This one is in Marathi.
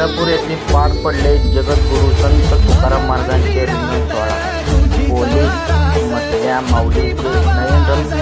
इंदापूर येथे पार पडले जगद्गुरू संत तुकाराम महाराजांचे रिंगण सोहळा. पोलीस मधल्या माऊलीचे नयनरम्य रिंगण